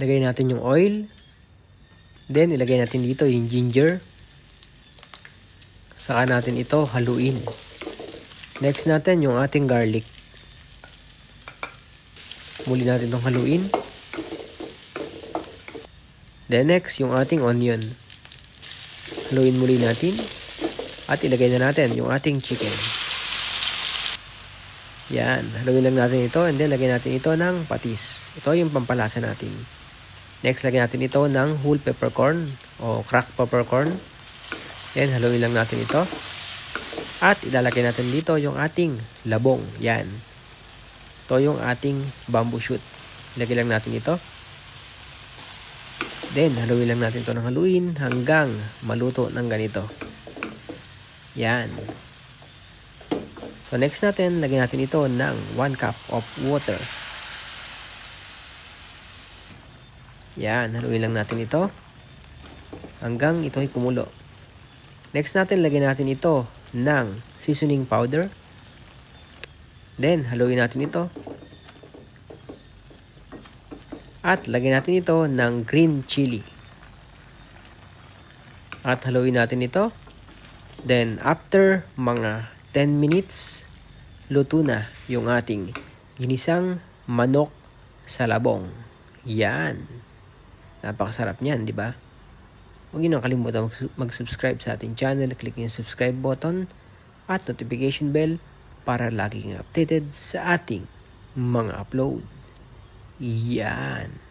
Lagay natin yung oil. Then, ilagay natin dito yung ginger. Saka natin ito haluin. Next natin yung ating garlic. Muli natin itong haluin. Then next, yung ating onion. Haluin muli natin. At ilagay na natin yung ating chicken. Yan. Haluin lang natin ito and then lagyan natin ito ng patis. Ito yung pampalasa natin. Next, lagyan natin ito ng whole peppercorn o cracked peppercorn. Then, haluin lang natin ito. At ilalagay natin dito yung ating labong. Yan. Ito yung ating bamboo shoot. Ilagay lang natin ito. Then, haluin lang natin ito ng haluin hanggang maluto ng ganito. Yan. So, next natin, lagyan natin ito ng 1 cup of water. Yan, haluin lang natin ito hanggang ito ay kumulo. Next natin, lagyan natin ito ng seasoning powder. Then, haluin natin ito. At lagyan natin ito ng green chili. At haluin natin ito. Then, after mga 10 minutes, luto na yung ating ginisang manok sa labong. Yan. Napakasarap niyan, di ba? Huwag niyo nang kalimutan mag- mag-subscribe sa ating channel. Click yung subscribe button at notification bell para lagi kang updated sa ating mga upload. Yan.